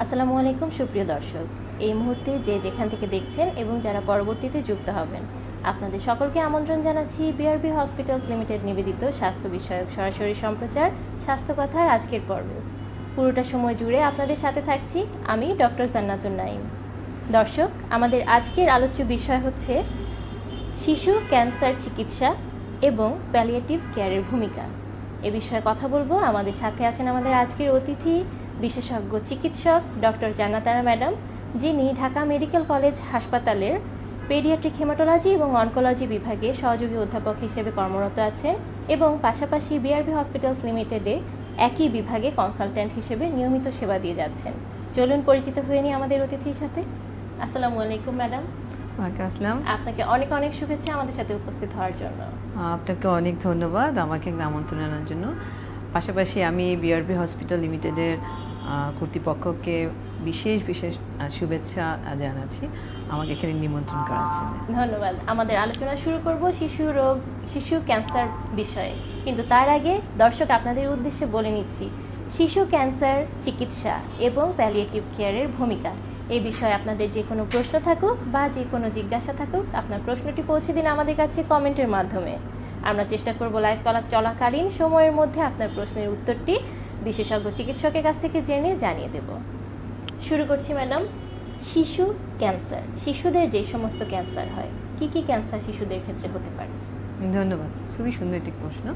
আসসালামু আলাইকুম, সুপ্রিয় দর্শক। এই মুহূর্তে যে যেখান থেকে দেখছেন এবং যারা পরবর্তীতে যুক্ত হবেন, আপনাদের সকলকে আমন্ত্রণ জানাচ্ছি বিআরবি হসপিটালস লিমিটেড নিবেদিত স্বাস্থ্য বিষয়ক সরাসরি সম্প্রচার, স্বাস্থ্য কথার আজকের পর্বে। পুরোটা সময় জুড়ে আপনাদের সাথে থাকছি আমি ডক্টর জান্নাতুন নাইম দর্শক, আমাদের আজকের আলোচ্য বিষয় হচ্ছে শিশু ক্যান্সার চিকিৎসা এবং প্যালিয়েটিভ কেয়ারের ভূমিকা। এ বিষয়ে কথা বলব। আমাদের সাথে আছেন আমাদের আজকের অতিথি বিশেষজ্ঞ চিকিৎসক ডক্টর জান্নাতারা ম্যাডাম যিনি ঢাকা মেডিকেল কলেজ হাসপাতালের পেডিয়াট্রিক হেমাটোলজি এবং অনকোলজি বিভাগে সহযোগী অধ্যাপক হিসেবে কর্মরত আছেন এবং পাশাপাশি বিআরবি হসপিটালস লিমিটেডে একই বিভাগে কনসালট্যান্ট হিসেবে নিয়মিত সেবা দিয়ে যাচ্ছেন। চলুন পরিচিত হয়ে নিই আমাদের অতিথির সাথে। আসসালামু আলাইকুম ম্যাডাম। আসসালাম। আপনাকে অনেক অনেক শুভেচ্ছা আমাদের সাথে উপস্থিত হওয়ার জন্য। আপনাকে অনেক ধন্যবাদ আমাকে আমন্ত্রণ আনার জন্য। পাশাপাশি আমি বিআরবি হসপিটাল লিমিটেডের কর্তৃপক্ষকে বিশেষ বিশেষ শুভেচ্ছা জানাচ্ছি। আমাকে এখানে নিমন্ত্রণ করার জন্য ধন্যবাদ। আমাদের আলোচনা শুরু করব শিশু রোগ, শিশু ক্যান্সার বিষয়ে। কিন্তু তার আগে দর্শক আপনাদের উদ্দেশ্যে বলে নিচ্ছি, শিশু ক্যান্সার চিকিৎসা এবং প্যালিয়েটিভ কেয়ারের ভূমিকা। এই বিষয়ে আপনাদের যে কোনো প্রশ্ন থাকুক বা যে কোনো জিজ্ঞাসা থাকুক, আপনার প্রশ্নটি পৌঁছে দিন আমাদের কাছে কমেন্টের মাধ্যমে। আমরা চেষ্টা করব লাইভ কলা চলাকালীন সময়ের মধ্যে আপনার প্রশ্নের উত্তরটি বিশেষজ্ঞ চিকিৎসকের কাছ থেকে জেনে জানিয়ে দেব। শুরু করছি, ম্যাডাম। শিশু ক্যান্সার। শিশুদের যে সমস্ত ক্যান্সার হয়, কি কি ক্যান্সার শিশুদের ক্ষেত্রে হতে পারে? ধন্যবাদ। খুবই সুন্দর একটি প্রশ্ন।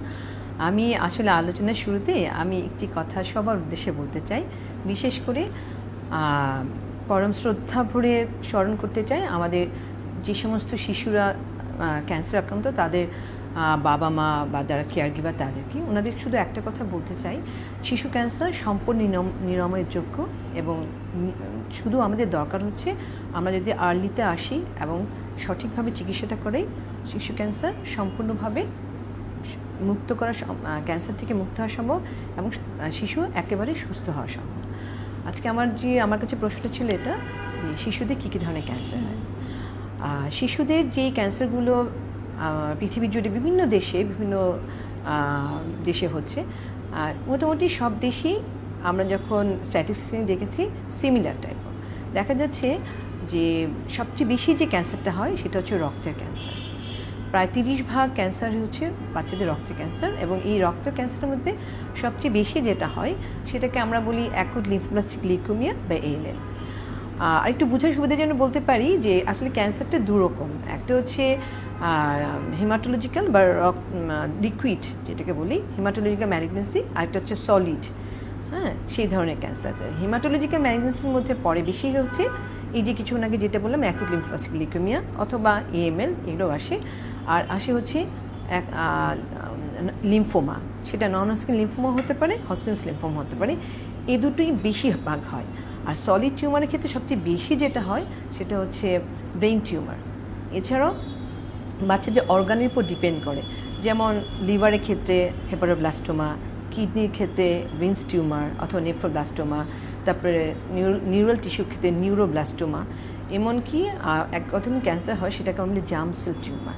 আমি আসলে আলোচনার শুরুতে আমি একটি কথা সবার উদ্দেশ্যে বলতে চাই। বিশেষ করে পরম শ্রদ্ধা ভরে স্মরণ করতে চাই আমাদের যে সমস্ত শিশুরা ক্যান্সার আক্রান্ত, তাদের বাবা মা বা যারা কেয়ার গিভার তাদেরকে। ওনাদের শুধু একটা কথা বলতে চাই, শিশু ক্যান্সার সম্পূর্ণ নিরম- নিরাময়ের যোগ্য এবং শুধু আমাদের দরকার হচ্ছে আমরা যদি আর্লিতে আসি এবং সঠিকভাবে চিকিৎসাটা করেই, শিশু ক্যান্সার সম্পূর্ণভাবে মুক্ত করা ক্যান্সার থেকে মুক্ত হওয়া সম্ভব এবং শিশু একেবারে সুস্থ হওয়া সম্ভব। আজকে আমার যে, আমার কাছে প্রশ্নটা ছিল এটা শিশুদের কী কী ধরনের ক্যান্সার হয়? শিশুদের যেই ক্যান্সারগুলো পৃথিবী জুড়ে বিভিন্ন দেশে বিভিন্ন দেশে হচ্ছে। আর মোটামুটি সব দেশেই আমরা যখন স্ট্যাটিস্টিক্স দেখেছি সিমিলার টাইপ দেখা যাচ্ছে যে সবচেয়ে বেশি যে ক্যান্সারটা হয়, সেটা হচ্ছে রক্তের ক্যান্সার। প্রায় তিরিশ ভাগ ক্যান্সার হচ্ছে বাচ্চাদের রক্ত ক্যান্সার এবং এই রক্ত ক্যান্সারের মধ্যে সবচেয়ে বেশি যেটা হয়, সেটাকে আমরা বলি অ্যাকুট লিম্ফোপ্লাস্টিক লিকুমিয়া বা এএলএল আর একটু বোঝার সুবিধার জন্য বলতে পারি যে আসলে ক্যান্সারটা দুরকম। একটা হচ্ছে হেমাটোলজিক্যাল বা রক লিকুইড যেটাকে বলি হিমাটোলজিক্যাল ম্যালিগনেন্সি আরেকটা হচ্ছে সলিড হ্যাঁ সেই ধরনের ক্যান্সার হিমাটোলজিক্যাল ম্যালিগনেন্সির মধ্যে পরে বেশি হচ্ছে, এই যে কিছুক্ষণ আগে যেটা বললাম অ্যাকুট লিম্ফোপ্লাস্টিক লিউকেমিয়া অথবা এএমএল এগুলো আসে। আর আসে হচ্ছে এক লিম্ফোমা সেটা নন হস্কিন লিম্ফোমা হতে পারে হস্কিনস লিম্ফোমা হতে পারে, এ দুটোই বেশি ভাগ হয়। আর সলিড টিউমারের ক্ষেত্রে সবচেয়ে বেশি যেটা হয়, সেটা হচ্ছে ব্রেন টিউমার এছাড়াও বাচ্চাদের অর্গানের উপর ডিপেন্ড করে। যেমন লিভারের ক্ষেত্রে হেপারোব্লাস্টোমা, কিডনির ক্ষেত্রে ব্রেন্স টিউমার অথবা নেফ্রোব্লাস্টোমা, তারপরে নিউরাল টিস্যুর ক্ষেত্রে নিউরোব্লাস্টোমা, এমনকি এক কথা ক্যান্সার হয় সেটাকে আমরা জাম সেল টিউমার।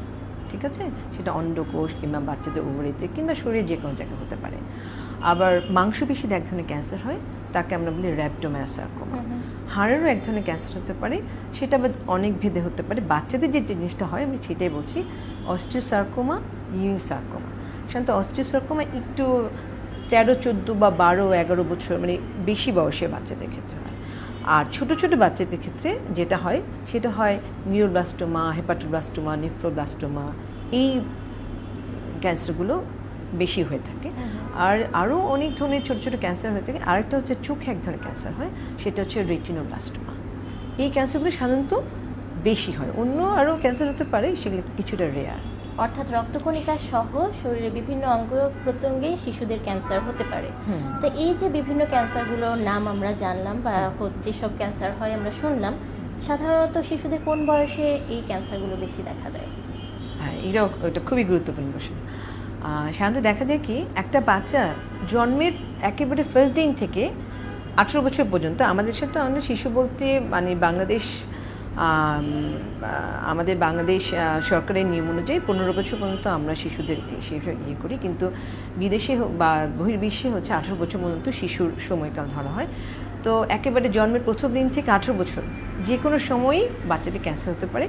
ঠিক আছে? সেটা অন্ডকোষ কিংবা বাচ্চাদের ওভারিতে কিংবা শরীরে যে কোনো জায়গায় হতে পারে। আবার মাংসপেশিতে এক ধরনের ক্যান্সার হয়, তাকে আমরা বলি র্যাপটোম্যাসার্কোমা হাড়েরও এক ধরনের ক্যান্সার হতে পারে, সেটা আবার অনেক ভেদে হতে পারে। বাচ্চাদের যে জিনিসটা হয়, আমি সেটাই বলছি অস্টিওসার্কোমা ইউইং সার্কোমা সাধারণত অস্টিওসার্কোমা একটু তেরো, চোদ্দ বা বারো, এগারো বছর মানে বেশি বয়সের বাচ্চাদের ক্ষেত্রে হয়। আর ছোট ছোট বাচ্চাদের ক্ষেত্রে যেটা হয়, সেটা হয় নিউরোব্লাস্টোমা হেপাটোব্লাস্টোমা নেফ্রোব্লাস্টোমা এই ক্যান্সারগুলো বেশি হয়ে থাকে। আর আরও অনেক ধরনের ছোটো ছোটো ক্যান্সার হয়ে থাকে। আরেকটা হচ্ছে চোখে এক ধরনের ক্যান্সার হয় সেটা হচ্ছে রেটিনোব্লাস্টোমা এই ক্যান্সারগুলো সাধারণত বেশি হয়। অন্য আরও ক্যান্সার হতে পারে সেগুলো কিছুটা রেয়ার অর্থাৎ রক্তকণিকা সহ শরীরের বিভিন্ন অঙ্গ প্রত্যঙ্গে শিশুদের ক্যান্সার হতে পারে। তো এই যে বিভিন্ন ক্যান্সারগুলোর নাম আমরা জানলাম বা যেসব ক্যান্সার হয় আমরা শুনলাম সাধারণত শিশুদের কোন বয়সে এই ক্যান্সারগুলো বেশি দেখা দেয়? হ্যাঁ এটাও এটা খুবই গুরুত্বপূর্ণ প্রশ্ন। সাধারণত দেখা যায় কি, একটা বাচ্চা জন্মের একেবারে ফার্স্ট দিন থেকে আঠেরো বছর পর্যন্ত আমাদের সাথে আমরা শিশু বলতে মানে বাংলাদেশ আমাদের বাংলাদেশ সরকারের নিয়ম অনুযায়ী পনেরো বছর পর্যন্ত আমরা শিশুদের শিশু ইয়ে করি। কিন্তু বিদেশে বা বহির্বিশ্বে হচ্ছে আঠেরো বছর পর্যন্ত শিশুর সময়কাল ধরা হয়। তো একেবারে জন্মের প্রথম দিন থেকে আঠেরো বছর। যে কোনো সময়ই বাচ্চাদের ক্যান্সার হতে পারে।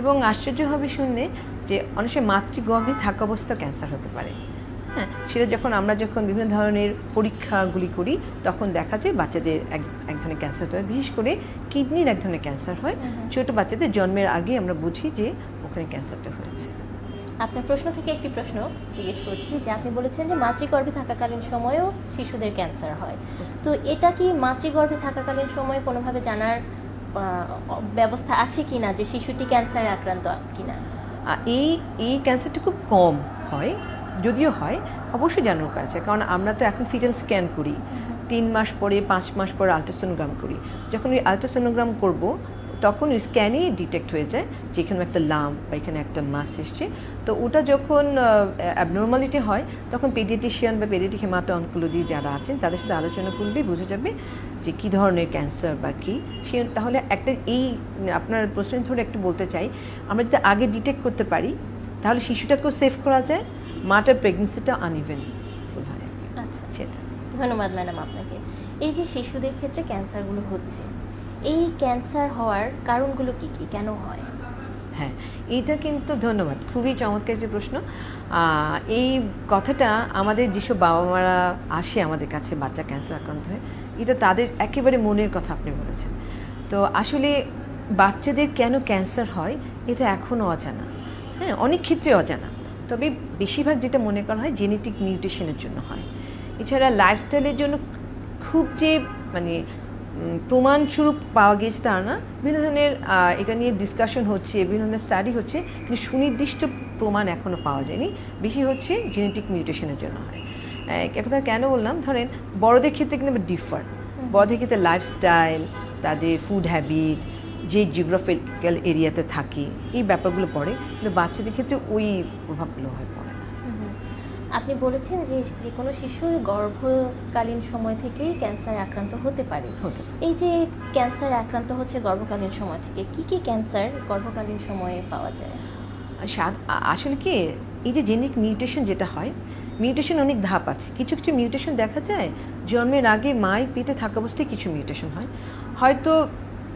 এবং আশ্চর্য হবে শুনলে যে অনেক সময় মাতৃগর্ভে থাকা অবস্থা ক্যান্সার হতে পারে। হ্যাঁ সেটা যখন আমরা যখন বিভিন্ন ধরনের পরীক্ষাগুলি করি তখন দেখা যায় বাচ্চাদের এক এক ধরনের ক্যান্সার হতে হয় বিশেষ করে কিডনির এক ধরনের ক্যান্সার হয়। ছোট বাচ্চাদের জন্মের আগে আমরা বুঝি যে ওখানে ক্যান্সারটা হয়েছে। আপনার প্রশ্ন থেকে একটি প্রশ্ন জিজ্ঞেস করছি যে আপনি বলেছেন যে মাতৃগর্ভে থাকাকালীন সময়েও শিশুদের ক্যান্সার হয়। তো এটা কি মাতৃগর্ভে থাকাকালীন সময়ে কোনোভাবে জানার ব্যবস্থা আছে কি না যে শিশুটি ক্যান্সারে আক্রান্ত কিনা? আর এই এই ক্যান্সারটা খুব কম হয় যদিও হয় অবশ্যই জানার আছে। কারণ আমরা তো এখন ফিটেন স্ক্যান করি তিন মাস পরে পাঁচ মাস পরে আলট্রাসোনোগ্রাম করি। যখন ওই আলট্রাসোনোগ্রাম করব তখন ওই স্ক্যানেই ডিটেক্ট হয়ে যায় যে এখানে একটা লাম বা এখানে একটা মাস এসছে। তো ওটা যখন অ্যাবনর্মালিটি হয় তখন পেডিয়াটিশিয়ান বা পেডিয়াটিক হেমাটো অনকোলজি যারা আছেন তাদের সাথে আলোচনা করলেই বোঝা যাবে যে কী ধরনের ক্যান্সার বা কী। সে তাহলে একটা এই আপনার প্রশ্ন ধরে একটু বলতে চাই আমরা যদি আগে ডিটেক্ট করতে পারি তাহলে শিশুটাকেও সেভ করা যায় মাটার প্রেগনেন্সিটা আনইভেন ফুল হয়। আর কি। আচ্ছা। সেটা ধন্যবাদ ম্যাডাম আপনাকে। এই যে শিশুদের ক্ষেত্রে ক্যান্সারগুলো হচ্ছে এই ক্যান্সার হওয়ার কারণগুলো কি কি? কেন হয়? হ্যাঁ এইটা কিন্তু ধন্যবাদ। খুবই চমৎকার যে প্রশ্ন। এই কথাটা আমাদের যেসব বাবা মারা আসে আমাদের কাছে বাচ্চা ক্যান্সার আক্রান্ত হয়ে, এটা তাদের একেবারে মনের কথা আপনি বলেছেন। তো আসলে বাচ্চাদের কেন ক্যান্সার হয়, এটা এখনও অজানা। হ্যাঁ অনেক ক্ষেত্রে অজানা। তবে বেশিরভাগ যেটা মনে করা হয় জেনেটিক মিউটেশনের জন্য হয়। এছাড়া লাইফস্টাইলের জন্য খুব যে মানে প্রমাণস্বরূপ পাওয়া গিয়েছে তা না। বিভিন্ন ধরনের এটা নিয়ে ডিসকাশন হচ্ছে বিভিন্ন ধরনের স্টাডি হচ্ছে কিন্তু সুনির্দিষ্ট প্রমাণ এখনও পাওয়া যায়নি। বেশি হচ্ছে জেনেটিক মিউটেশনের জন্য হয়। একথা কেন বললাম? ধরেন বড়দের ক্ষেত্রে কিন্তু ডিফার বড়দের ক্ষেত্রে লাইফস্টাইল তাদের ফুড হ্যাবিট যে জিওগ্রাফিক্যাল এরিয়াতে থাকে এই ব্যাপারগুলো পড়ে। কিন্তু বাচ্চাদের ক্ষেত্রে ওই প্রভাবগুলো হয় পড়ে। আপনি বলেছেন যে যে কোনো শিশু গর্ভকালীন সময় থেকেই ক্যান্সারে আক্রান্ত হতে পারে। এই যে ক্যান্সার আক্রান্ত হচ্ছে গর্ভকালীন সময় থেকে কি কি ক্যান্সার গর্ভকালীন সময়ে পাওয়া যায়? আসলে কি এই যে জেনিক মিউটেশন যেটা হয় মিউটেশন অনেক ধাপ আছে। কিছু কিছু মিউটেশন দেখা যায় জন্মের আগে মাই পেটে থাকা অবস্থায় কিছু মিউটেশন হয়। হয়তো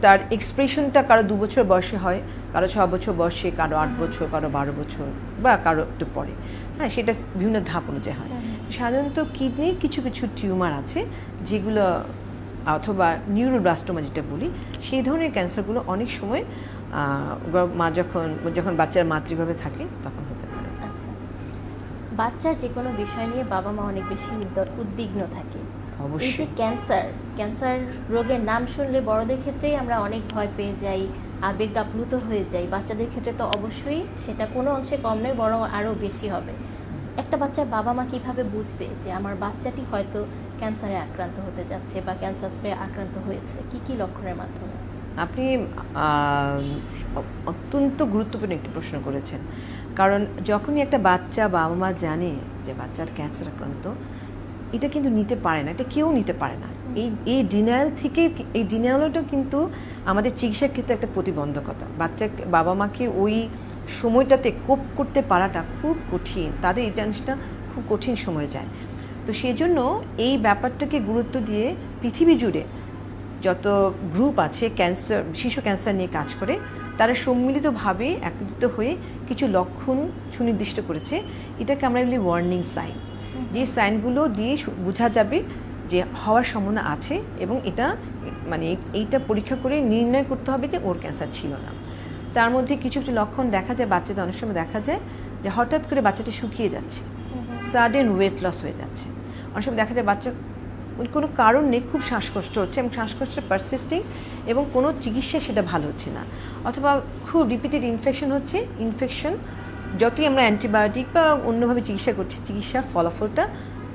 তার এক্সপ্রেশনটা কারও দু বছর বয়সে হয় কারও ছ বছর বয়সে কারও আট বছর কারও বারো বছর বা কারও একটু পরে। হ্যাঁ সেটা বিভিন্ন ধাপ অনুযায়ী হয়। সাধারণত কিডনির কিছু কিছু টিউমার আছে যেগুলো অথবা নিউরোব্লাস্টোমা যেটা বলি সেই ধরনের ক্যান্সারগুলো অনেক সময় মা যখন যখন বাচ্চার মাতৃভাবে থাকে তখন হতে পারে। আচ্ছা। বাচ্চার যে কোনো বিষয় নিয়ে বাবা মা অনেক বেশি উদ্বিগ্ন থাকে। এই যে অবশ্যই। ক্যান্সার ক্যান্সার রোগের নাম শুনলে বড়দের ক্ষেত্রেই আমরা অনেক ভয় পেয়ে যাই আবেগ আপ্লুত হয়ে যাই বাচ্চাদের ক্ষেত্রে তো অবশ্যই সেটা কোনো অংশে কম নয়, বরং আরও বেশি হবে। একটা বাচ্চার বাবা মা কীভাবে বুঝবে যে আমার বাচ্চাটি হয়তো ক্যান্সারে আক্রান্ত হতে যাচ্ছে বা ক্যান্সারে আক্রান্ত হয়েছে? কি কি লক্ষণের মাধ্যমে? আপনি অত্যন্ত গুরুত্বপূর্ণ একটি প্রশ্ন করেছেন। কারণ যখনই একটা বাচ্চা বাবা মা জানে যে বাচ্চার ক্যান্সার আক্রান্ত এটা কিন্তু নিতে পারে না, এটা কেউ নিতে পারে না। এই এই ডিনায়াল থেকে, এই ডিনায়ালটা কিন্তু আমাদের চিকিৎসার ক্ষেত্রে একটা প্রতিবন্ধকতা। বাচ্চা, বাবা মাকে ওই সময়টাতে কোপ করতে পারাটা খুব কঠিন, তাদের এই টেনশনটা খুব কঠিন সময় যায়। তো সেজন্য এই ব্যাপারটাকে গুরুত্ব দিয়ে পৃথিবী জুড়ে যত গ্রুপ আছে ক্যান্সার শিশু ক্যান্সার নিয়ে কাজ করে, তারা সম্মিলিতভাবে একত্রিত হয়ে কিছু লক্ষণ সুনির্দিষ্ট করেছে। এটাকে আমরা বলি ওয়ার্নিং সাইন যে সাইনগুলো দিয়ে বোঝা যাবে যে হওয়ার সম্ভাবনা আছে এবং এটা মানে এইটা পরীক্ষা করে নির্ণয় করতে হবে যে ওর ক্যান্সার ছিল না। তার মধ্যে কিছু কিছু লক্ষণ দেখা যায় বাচ্চাদের অনেক সময় দেখা যায় যে হঠাৎ করে বাচ্চাটা শুকিয়ে যাচ্ছে সাডেন ওয়েট লস হয়ে যাচ্ছে। অনেক সময় দেখা যায় বাচ্চা কোনো কারণ নেই খুব শ্বাসকষ্ট হচ্ছে এবং শ্বাসকষ্ট পারসিস্টিং এবং কোনো চিকিৎসা সেটা ভালো হচ্ছে না। অথবা খুব রিপিটেড ইনফেকশন হচ্ছে ইনফেকশন যতই আমরা অ্যান্টিবায়োটিক বা অন্যভাবে চিকিৎসা করছি, চিকিৎসার ফলাফলটা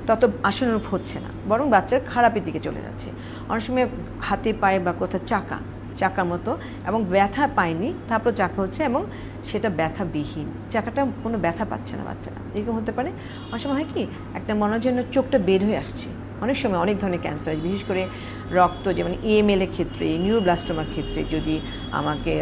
তত আশানুরূপ হচ্ছে না। বরং বাচ্চার খারাপের দিকে চলে যাচ্ছে। অনেক সময় হাতে পায়ে বা কোথাও চাকা, চাকার মতো এবং ব্যথা পায়নি, তারপর চাকা হচ্ছে এবং সেটা ব্যথাবিহীন। চাকাটা কোনো ব্যথা পাচ্ছে না বাচ্চারা। এরকম হতে পারে। অনেক সময় হয় কি, একটা মনে হয় যেন চোখটা বের হয়ে আসছে। অনেক সময় অনেক ধরনের ক্যান্সার আছে। বিশেষ করে রক্ত, যেমন এএমএল এর ক্ষেত্রে নিউরোব্লাস্টোমার ক্ষেত্রে যদি আমাকে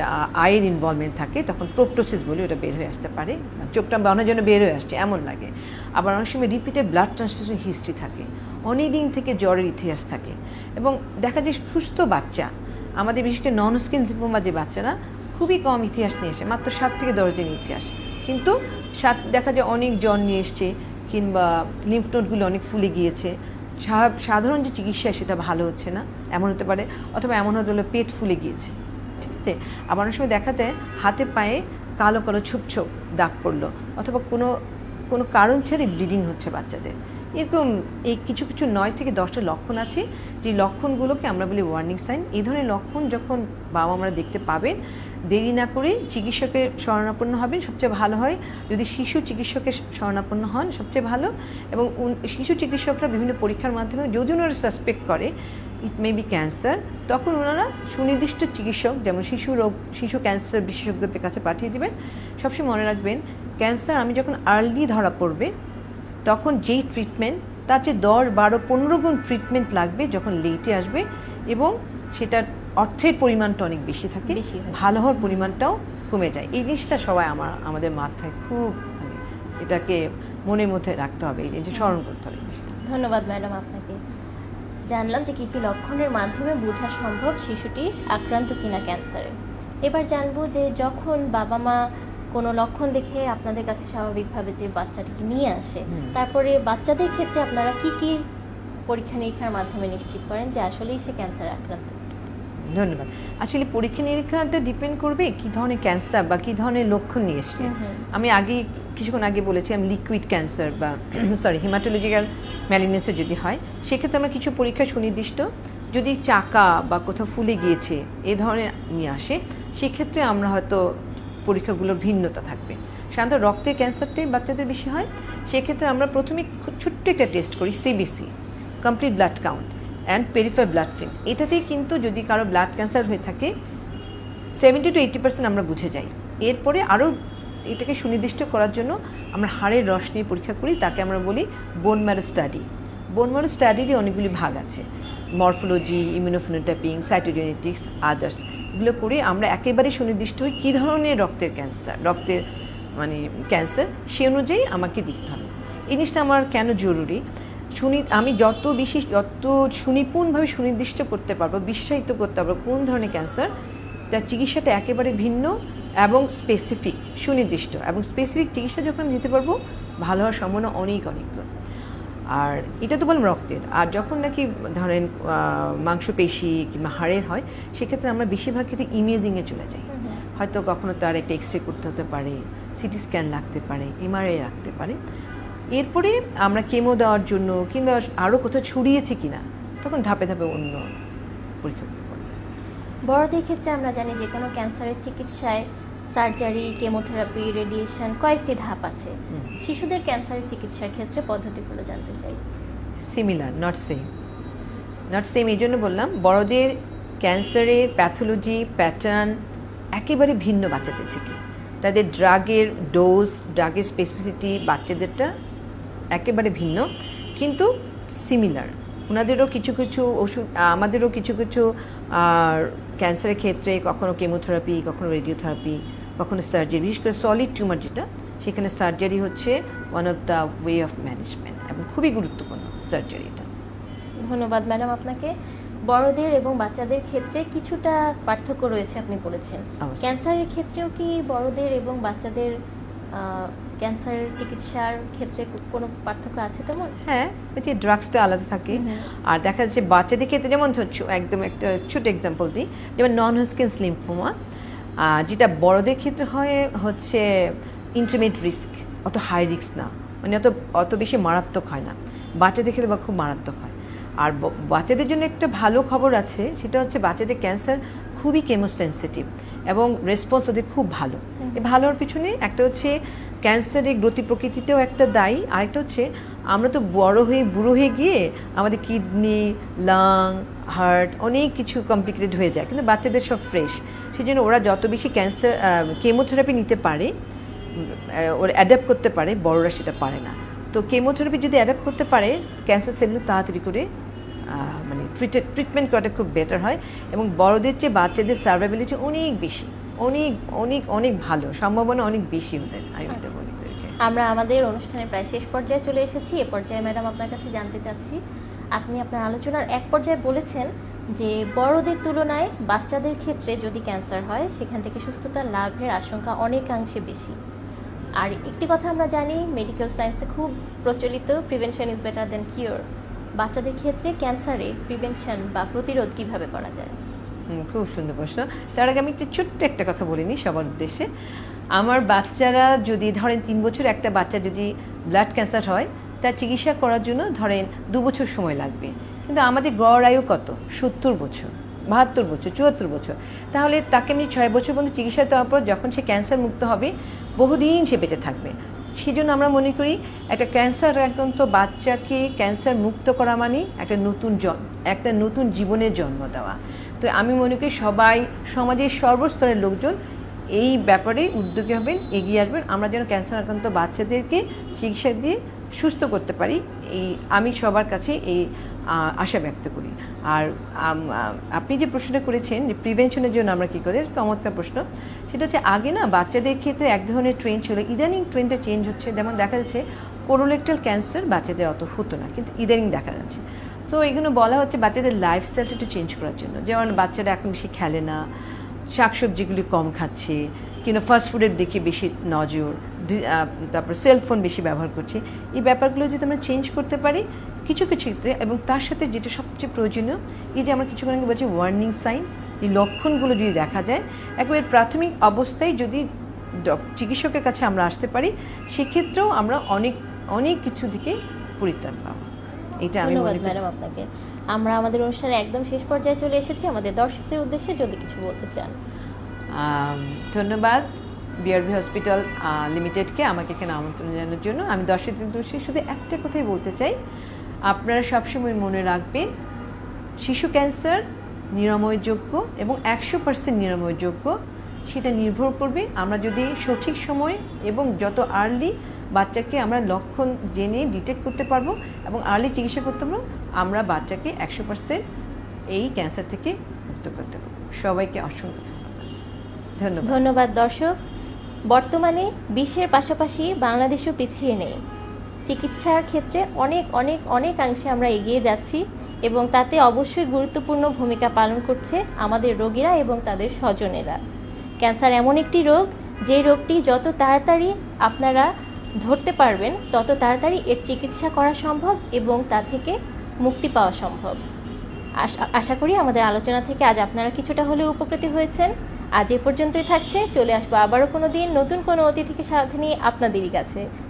আয়ের ইনভলভমেন্ট থাকে, তখন প্রোপটোসিস বলে ওটা বের হয়ে আসতে পারে। চোখটা হয় যেন বের হয়ে আসছে, এমন লাগে। আবার অনেক সময় রিপিটেড ব্লাড ট্রান্সফিউশন হিস্ট্রি থাকে। অনেক দিন থেকে জ্বরের ইতিহাস থাকে। এবং দেখা যায় সুস্থ বাচ্চা, আমাদের বিশেষ করে নন স্কিন লিম্ফোমা যে বাচ্চারা, খুবই কম ইতিহাস নিয়ে আসে, মাত্র সাত থেকে দশ দিন ইতিহাস। কিন্তু সাত, দেখা যায় অনেক জ্বর নিয়ে এসছে, কিংবা লিম্ফ নোটগুলো অনেক ফুলে গিয়েছে। সাধারণ যে চিকিৎসা, সেটা ভালো হচ্ছে না। এমন হতে পারে, অথবা এমন হতে হলে পেট ফুলে গিয়েছে। ঠিক আছে? আবার অনেক সময় দেখা যায়, হাতে পায়ে কালো কালো ছোপ ছোপ দাগ পড়ল, অথবা কোনো কোনো কারণ ছাড়াই ব্লিডিং হচ্ছে বাচ্চাদের। এরকম এই কিছু কিছু নয় থেকে দশটা লক্ষণ আছে, যে লক্ষণগুলোকে আমরা বলি ওয়ার্নিং সাইন এই ধরনের লক্ষণ যখন বাবা আমরা দেখতে পাবেন দেরি না করে চিকিৎসকের শরণাপন্ন হবেন, সবচেয়ে ভালো হয় যদি শিশু চিকিৎসকের শরণাপন্ন হন, সবচেয়ে ভালো। এবং শিশু চিকিৎসকরা বিভিন্ন পরীক্ষার মাধ্যমে যদি ওনারা সাসপেক্ট করে ইট মে বি ক্যান্সার তখন ওনারা সুনির্দিষ্ট চিকিৎসক, যেমন শিশু রোগ, শিশু ক্যান্সার বিশেষজ্ঞদের কাছে পাঠিয়ে দেবেন। সবসময় মনে রাখবেন ক্যান্সার আমি যখন আর্লি ধরা পড়বে, তখন যেই ট্রিটমেন্ট তার চেয়ে দশ, বারো, পনেরো গুণ ট্রিটমেন্ট লাগবে যখন লেটে আসবে এবং সেটার অর্থের পরিমাণটা অনেক বেশি থাকে ভালো হওয়ার পরিমাণটাও কমে যায়। এই জিনিসটা সবাই আমার আমাদের মাথায় খুব মানে এটাকে মনের মধ্যে রাখতে হবে এই জিনিসটা স্মরণ করতে হবে ধন্যবাদ ম্যাডাম আপনাকে। জানলাম যে কী কী লক্ষণের মাধ্যমে বোঝা সম্ভব শিশুটি আক্রান্ত কিনা ক্যান্সারে। এবার জানব যে যখন বাবা মা কোনো লক্ষণ দেখে আপনাদের কাছে স্বাভাবিকভাবে যে বাচ্চাটিকে নিয়ে আসে তারপরে বাচ্চাদের ক্ষেত্রে আপনারা কি কি পরীক্ষা নিরীক্ষার মাধ্যমে নিশ্চিত করেন যে আসলেই সে ক্যান্সারে আক্রান্ত? ধন্যবাদ। আসলে পরীক্ষা নিরীক্ষাটা ডিপেন্ড করবে কি ধরনের ক্যান্সার বা কি ধরনের লক্ষণ নিয়ে এসছে। আমি আগে কিছুক্ষণ আগে বলেছিলাম লিকুইড ক্যান্সার বা সরি হিমাটোলজিক্যাল ম্যালিনেসে যদি হয় সেক্ষেত্রে আমরা কিছু পরীক্ষা সুনির্দিষ্ট। যদি চাকা বা কোথাও ফুলে গিয়েছে এ ধরনের নিয়ে আসে সেক্ষেত্রে আমরা হয়তো পরীক্ষাগুলোর ভিন্নতা থাকবে। সাধারণত রক্তের ক্যান্সারটাই বাচ্চাদের বেশি হয় সেক্ষেত্রে আমরা প্রথমে ছোট্ট একটা টেস্ট করি CBC complete blood count and peripheral blood film এটাতেই কিন্তু যদি কারও ব্লাড ক্যান্সার হয়ে থাকে সেভেন্টি টু এইটি পার্সেন্ট আমরা বুঝে যাই। এরপরে আরও এটাকে সুনির্দিষ্ট করার জন্য আমরা হাড়ের রস নিয়ে পরীক্ষা করি, তাকে আমরা বলি বোন স্টাডি বোন স্টাডিরই অনেকগুলি ভাগ আছে। মরফোলজি ইমিউনোফিনোটাইপিং সাইটোজেনেটিক্স আদার্স এগুলো করে আমরা একেবারে সুনির্দিষ্ট হই কী ধরনের রক্তের ক্যান্সার রক্তের মানে ক্যান্সার সে অনুযায়ী আমাকে দেখতে হবে। এই জিনিসটা আমার কেন জরুরি? আমি যত বেশি, যত সুনিপুণভাবে সুনির্দিষ্ট করতে পারব বিশ্বায়িত করতে পারব কোন ধরনের ক্যান্সার যার চিকিৎসাটা একেবারে ভিন্ন এবং স্পেসিফিক সুনির্দিষ্ট এবং স্পেসিফিক চিকিৎসা যখন আমি দিতে পারব, ভালো হওয়ার সম্ভাবনা অনেক অনেক। আর এটা তো বললাম রক্তের। আর যখন নাকি ধরেন মাংসপেশি কিংবা হাড়ের হয়, সেক্ষেত্রে আমরা বেশিরভাগ ক্ষেত্রে ইমেজিংয়ে চলে যাই। হয়তো কখনো তার একটা এক্স রে করতে হতে পারে সিটি স্ক্যান লাগতে পারে এমআরআই রাখতে পারে। এরপরে আমরা কেমো দেওয়ার জন্য কিংবা আরও কোথাও ছড়িয়েছে কিনা তখন ধাপে ধাপে অন্য করবে বড়দের ক্ষেত্রে আমরা জানি যে কোনো ক্যান্সারের চিকিৎসায় সার্জারি কেমোথেরাপি রেডিয়েশন কয়েকটি ধাপ আছে। শিশুদের ক্যান্সারের চিকিৎসার ক্ষেত্রে পদ্ধতিগুলো জানতে চাই। Similar not same not same এই জন্য বললাম বড়দের ক্যান্সারের প্যাথোলজি প্যাটার্ন একেবারে ভিন্ন বাচ্চাদের থেকে। তাদের ড্রাগের ডোজ ড্রাগের স্পেসিফিসিটি বাচ্চাদেরটা একেবারে ভিন্ন কিন্তু সিমিলার ওনাদেরও কিছু কিছু ওষুধ আমাদেরও কিছু কিছু আর ক্যান্সারের ক্ষেত্রে কখনো কেমোথেরাপি কখনো রেডিওথেরাপি কখনো সার্জারি বিশেষ করে সলিড টিউমার যেটা সেখানে সার্জারি হচ্ছে one of the way of management এবং খুবই গুরুত্বপূর্ণ সার্জারিটা ধন্যবাদ ম্যাডাম আপনাকে। বড়দের এবং বাচ্চাদের ক্ষেত্রে কিছুটা পার্থক্য রয়েছে আপনি বলেছেন। ক্যান্সারের ক্ষেত্রেও কি বড়দের এবং বাচ্চাদের ক্যান্সারের চিকিৎসার ক্ষেত্রে কোনো পার্থক্য আছে তেমন? হ্যাঁ ওই যে ড্রাগসটা আলাদা থাকে। আর দেখা যাচ্ছে বাচ্চাদের ক্ষেত্রে যেমন একদম একটা ছোট এক্সাম্পল দিই যেমন নন হস্কিন লিম্ফোমা যেটা বড়দের ক্ষেত্রে হয় হচ্ছে ইন্টারমিট রিস্ক অত হাই রিস্ক না। মানে অত অত বেশি মারাত্মক হয় না। বাচ্চাদের ক্ষেত্রে বা খুব মারাত্মক হয়। আর বাচ্চাদের জন্য একটা ভালো খবর আছে সেটা হচ্ছে বাচ্চাদের ক্যান্সার খুবই কেমোসেন্সিটিভ এবং রেসপন্স ওদের খুব ভালো। এই ভালো হওয়ার পিছনে একটা হচ্ছে ক্যান্সারের গতি প্রকৃতিটাও একটা দায়ী, আরেকটা হচ্ছে আমরা তো বড় হয়ে বুড়ো হয়ে গিয়ে আমাদের কিডনি লাং হার্ট অনেক কিছু কমপ্লিকেটেড হয়ে যায়, কিন্তু বাচ্চাদের সব ফ্রেশ সেই জন্য ওরা যত বেশি ক্যান্সার কেমোথেরাপি নিতে পারে ওরা অ্যাডাপ্ট করতে পারে, বড়রা সেটা পারে না। তো কেমোথেরাপি যদি অ্যাডাপ্ট করতে পারে ক্যান্সার সেলগুলো তাড়াতাড়ি করে মানে ট্রিটেড ট্রিটমেন্ট করাটা খুব বেটার হয় এবং বড়দের চেয়ে বাচ্চাদের সার্ভাইবিলিটি অনেক বেশি অনেক অনেক অনেক ভালো সম্ভাবনা অনেক বেশি ওদের আমি এটা আচ্ছা। বলি আমরা আমাদের অনুষ্ঠানের প্রায় শেষ পর্যায়ে চলে এসেছি। এ পর্যায়ে ম্যাডাম আপনার কাছে জানতে চাচ্ছি আপনি আপনার আলোচনার এক পর্যায়ে বলেছেন যে বড়দের তুলনায় বাচ্চাদের ক্ষেত্রে যদি ক্যান্সার হয় সেখান থেকে সুস্থতা লাভের আশঙ্কা অনেকাংশে বেশি। আর একটি কথা আমরা জানি মেডিকেল সায়েন্সে খুব প্রচলিত prevention is better than cure বাচ্চাদের ক্ষেত্রে ক্যান্সারে প্রিভেনশন বা প্রতিরোধ কীভাবে করা যায়? খুব সুন্দর প্রশ্ন। তার আগে আমি একটু ছোট্ট একটা কথা বলিনি সবার উদ্দেশ্যে। আমার বাচ্চারা যদি ধরেন তিন বছর একটা বাচ্চা যদি ব্লাড ক্যান্সার হয়, তার চিকিৎসা করার জন্য ধরেন দু বছর সময় লাগবে। কিন্তু আমাদের গড় আয়ু কত? সত্তর বছর, বাহাত্তর বছর, চুয়াত্তর বছর। তাহলে তাকে আমি ছয় বছর পর্যন্ত চিকিৎসা দেওয়ার পর যখন সে ক্যান্সার মুক্ত হবে, বহুদিন সে বেঁচে থাকবে। সেই জন্য আমরা মনে করি একটা ক্যান্সার আক্রান্ত বাচ্চাকে ক্যান্সার মুক্ত করা মানে একটা নতুন জন একটা নতুন জীবনের জন্ম দেওয়া। তো আমি মনে করি সবাই, সমাজের সর্বস্তরের লোকজন এই ব্যাপারে উদ্যোগী হবেন, এগিয়ে আসবেন। আমরা যেন ক্যান্সার আক্রান্ত বাচ্চাদেরকে চিকিৎসা দিয়ে সুস্থ করতে পারি, এই আমি সবার কাছে এই আশা ব্যক্ত করি। আর আপনি যে প্রশ্নটা করেছেন যে প্রিভেনশনের জন্য আমরা কী করি, চমৎকার প্রশ্ন। সেটা হচ্ছে আগে না বাচ্চাদের ক্ষেত্রে এক ধরনের ট্রেন ছিল ইদানিং ট্রেনটা চেঞ্জ হচ্ছে। যেমন দেখা যাচ্ছে কোরোলেক্টাল ক্যান্সার বাচ্চাদের অত হতো না, কিন্তু ইদানিং দেখা যাচ্ছে। তো এগুলো বলা হচ্ছে বাচ্চাদের লাইফস্টাইলটা একটু চেঞ্জ করার জন্য। যেমন বাচ্চারা এখন বেশি খেলে না, শাকসবজিগুলি কম খাচ্ছে, কিংবা ফাস্টফুডের দিকে বেশি নজর তারপর সেলফোন বেশি ব্যবহার করছে। এই ব্যাপারগুলো যদি আমরা চেঞ্জ করতে পারি কিছু কিছু ক্ষেত্রে এবং তার সাথে যেটা সবচেয়ে প্রয়োজনীয় এই যে আমরা কিছুক্ষণ আগে বলছি ওয়ার্নিং সাইন এই লক্ষণগুলো যদি দেখা যায় একবারে প্রাথমিক অবস্থায় যদি ডক- চিকিৎসকের কাছে আমরা আসতে পারি সেক্ষেত্রেও আমরা অনেক অনেক কিছু থেকে পরিত্রাণ পাবো। এটা আমি ধন্যবাদ ম্যাডাম আপনাকে। আমরা আমাদের অনুষ্ঠানে একদম শেষ পর্যায়ে চলে এসেছি। আমাদের দর্শকদের উদ্দেশ্যে যদি কিছু বলতে চান। ধন্যবাদ। বিআরবি হসপিটাল লিমিটেডকে আমাকে এখানে আমন্ত্রণ জানানোর জন্য। আমি দর্শকদের উদ্দেশ্যে শুধু একটা কথাই বলতে চাই। আপনারা সবসময় মনে রাখবেন, শিশু ক্যান্সার নিরাময়যোগ্য এবং একশো পার্সেন্ট নিরাময়যোগ্য, সেটা নির্ভর করবে আমরা যদি সঠিক সময় এবং যত আর্লি বাচ্চাকে আমরা লক্ষণ জেনে ডিটেক্ট করতে পারব এবং আর্লি চিকিৎসা করতে পারব, আমরা বাচ্চাকে একশো পার্সেন্ট এই ক্যান্সার থেকে মুক্ত করতে পারব। সবাইকে অসংখ্য ধন্যবাদ। ধন্যবাদ দর্শক। বর্তমানে বিশ্বের পাশাপাশি বাংলাদেশও পিছিয়ে নেই। চিকিৎসার ক্ষেত্রে অনেক অনেক অনেকাংশে আমরা এগিয়ে যাচ্ছি এবং তাতে অবশ্যই গুরুত্বপূর্ণ ভূমিকা পালন করছে আমাদের রোগীরা এবং তাদের স্বজনেরা। ক্যান্সার এমন একটি রোগ, যে রোগটি যত তাড়াতাড়ি আপনারা ধরতে পারবেন, তত তাড়াতাড়ি এর চিকিৎসা করা সম্ভব এবং তা থেকে মুক্তি পাওয়া সম্ভব। আশা- করি আমাদের আলোচনা থেকে আজ আপনারা কিছুটা হলেও উপকৃত হয়েছেন। আজ এ পর্যন্তই থাকছে, চলে আসব আবারও কোনো দিন নতুন কোনো অতিথিকে সাথে নিয়ে আপনাদেরই কাছে।